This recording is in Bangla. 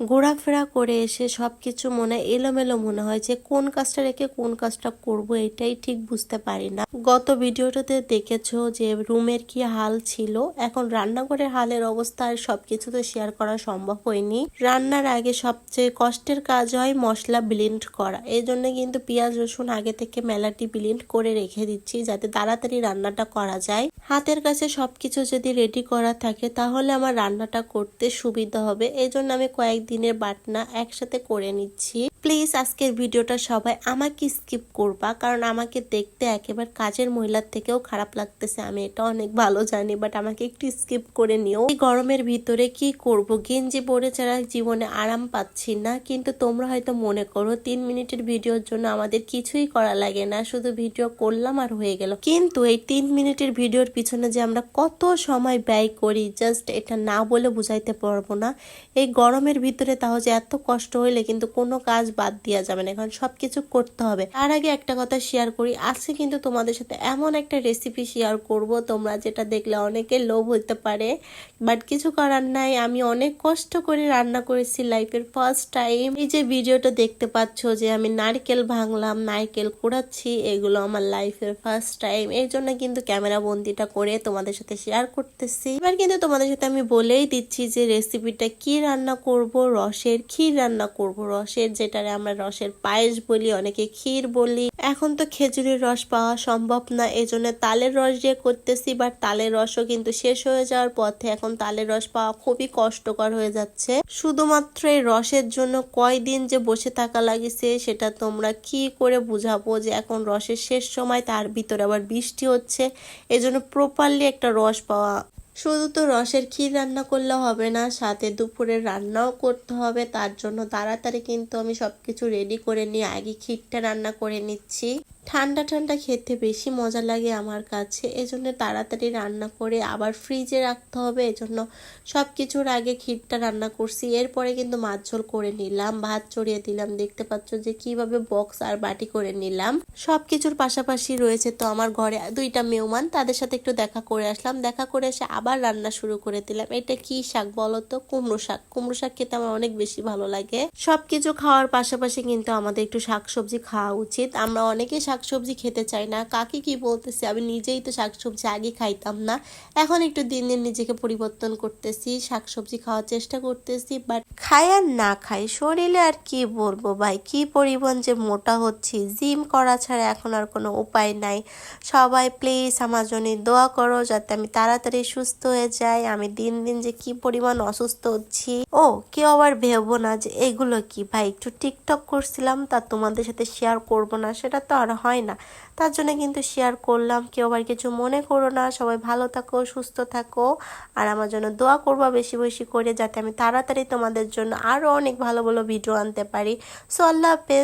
ঘোরাফেরা করে এসে সব কিছু মনে এলোমেলো মনে হয় যে কোন কাজটা রেখে কোন কাজটা করব এটাই ঠিক বুঝতে পারি না। গত ভিডিওটাতে দেখেছ যে রুমের কি হাল ছিল? এখন রান্নাঘরের হালের অবস্থা আর সবকিছু তো শেয়ার করা সম্ভব হয়নি। রান্নার আগে সবচেয়ে কষ্টের কাজ হয় মশলা ব্লেন্ড করা। এই জন্য কিন্তু পেঁয়াজ, রসুন আগে থেকে মেলাটি ব্লেন্ড করে রেখে দিচ্ছি যাতে তাড়াতাড়ি রান্নাটা করা যায়। হাতের কাছে সবকিছু যদি রেডি করা থাকে তাহলে আমার রান্নাটা করতে সুবিধা হবে। এই জন্য আমি কয়েকদিনের বাটনা একসাথে করে নিচ্ছি। প্লিজ আজকের ভিডিওটা সবাই আমাকে স্কিপ করবা, কারণ আমাকে দেখতে একেবারে কাজের মহিলার থেকেও খারাপ লাগতেছে। আমি এটা অনেক ভালো জানি বাট আমাকে একটু স্কিপ করে নিও। এই গরমের ভিতরে কি করব? গেঞ্জি পরে ছাড়া জীবনে আরাম পাচ্ছি না, কিন্তু তোমরা হয়তো মনে করো, তিন মিনিটের ভিডিওর জন্য আমাদের কিছুই করা লাগে না, শুধু ভিডিও করলাম আর হয়ে গেল। কিন্তু এই তিন মিনিটের ভিডিওর পিছনে যে আমরা কত সময় ব্যয় করি জাস্ট এটা না বলে বুঝাইতে পারব না। এই গরমের ভিতরে তাহলে এত কষ্ট হইলে কিন্তু কোনো কাজ বাদ দেওয়া যাবে না। এখন সবকিছু করতে হবে। তার আগে একটা কথা শেয়ার করি। আজকে কিন্তু তোমাদের সাথে এমন একটা রেসিপি শেয়ার করব। তোমরা যেটা দেখলে অনেকে লোভ হইতে পারে বাট কিছু করার নাই। আমি অনেক কষ্ট করে রান্না করেছি লাইফের ফার্স্ট টাইম এই যে ভিডিওটা দেখতে পাচ্ছ যে আমি নারকেল ভাঙলাম, নারকেল কুড়াচ্ছি, এগুলো আমার লাইফের ফার্স্ট টাইম এই জন্য কিন্তু ক্যামেরা বন্দিটা করে তোমাদের সাথে শেয়ার করতেছি। এবার কিন্তু তোমাদের সাথে আমি বলেই দিচ্ছি যে রেসিপিটা কি রান্না করব, রসের ক্ষীর রান্না করব। রসের যেটারে আমরা রসের পায়েস বলি, অনেকে ক্ষীর বলি। এখন তো খেজুরের রস পাওয়া সম্ভব না, এজন্য তালের রস দিয়ে করতেছি বাট তালের রসও কিন্তু শেষ হয়ে যাওয়ার পথে এখন তালের রস পাওয়া খুবই কষ্টকর হয়ে যাচ্ছে। শুধুমাত্র এই রসের জন্য কয়দিন যে বসে থাকা লাগিছে, সেটা তোমরা কি করে বুঝাবো যে এখন রসের শেষ সময়, তার ভিতরে আবার বৃষ্টি হচ্ছে। এজন্য প্রপারলি একটা রস পাওয়া শুধু তো রসের ক্ষীর রান্না করলে হবে না, সাথে দুপুরের রান্নাও করতে হবে। তার জন্য তাড়াতাড়ি কিন্তু আমি সব কিছু রেডি করে নিয়ে আগে ক্ষীরটা রান্না করে নিচ্ছি। ঠান্ডা ঠান্ডা খেতে বেশি মজা লাগে আমার কাছে। এজন্য তাড়াতাড়ি রান্না করে আবার ফ্রিজে রাখতে হবে। এজন্য সব কিছুর আগে ক্ষীরটা রান্না করছি। এরপরে কিন্তু মাছ ঝোল করে নিলাম। ভাত চড়িয়ে দিলাম। দেখতে পাচ্ছ যে কীভাবে বক্স আর বাটি করে নিলাম। সব কিছুর পাশাপাশি রয়েছে তো আমার ঘরে দুইটা মেহমান। তাদের সাথে একটু দেখা করে আসলাম। দেখা করে এসে আবার রান্না শুরু করে দিলাম। এটা কি শাক বলো তো? কুমড়ো শাক। কুমড়ো শাক খেতে আমার অনেক বেশি ভালো লাগে। সবকিছু খাওয়ার পাশাপাশি কিন্তু আমাদের একটু শাকসবজি খাওয়া উচিত। আমরা অনেকে শাকসবজি খেতে চাই না। কাকে কি বলতেছি? আমি নিজেই তো শাকসবজি আগে খাইতাম না। এখন একটু দিন দিন নিজেকে পরিবর্তন করতেছি, শাকসবজি খাওয়ার চেষ্টা করতেছি বাট খাই আর না খাই, শরীরে আর কি বলব ভাই? কি পরিমাণ যে মোটা হচ্ছি জিম করা ছাড়া এখন আর কোনো উপায় নাই। সবাই প্লিজ আমার জন্য দোয়া করো যাতে আমি তাড়াতাড়ি সুস্থ হয়ে যাই। আমি দিন দিন যে কি পরিমাণ অসুস্থ হচ্ছি। ও, কেউ আবার ভেবো না যে এগুলো কি ভাই? একটু টিকটক করছিলাম, তা তোমাদের সাথে শেয়ার করব না, সেটা তো আর হয় না। তার জন্য কিন্তু শেয়ার করলাম। কেউ আবার কিছু মনে করো না। সবাই ভালো থাকো, সুস্থ থাকো। আর আমার জন্য দোয়া করব বেশি বেশি করে, যাতে আমি তাড়াতাড়ি তোমাদের জন্য আরও অনেক ভালো ভালো ভিডিও আনতে পারি। সো আল্লাহ হাফেজ।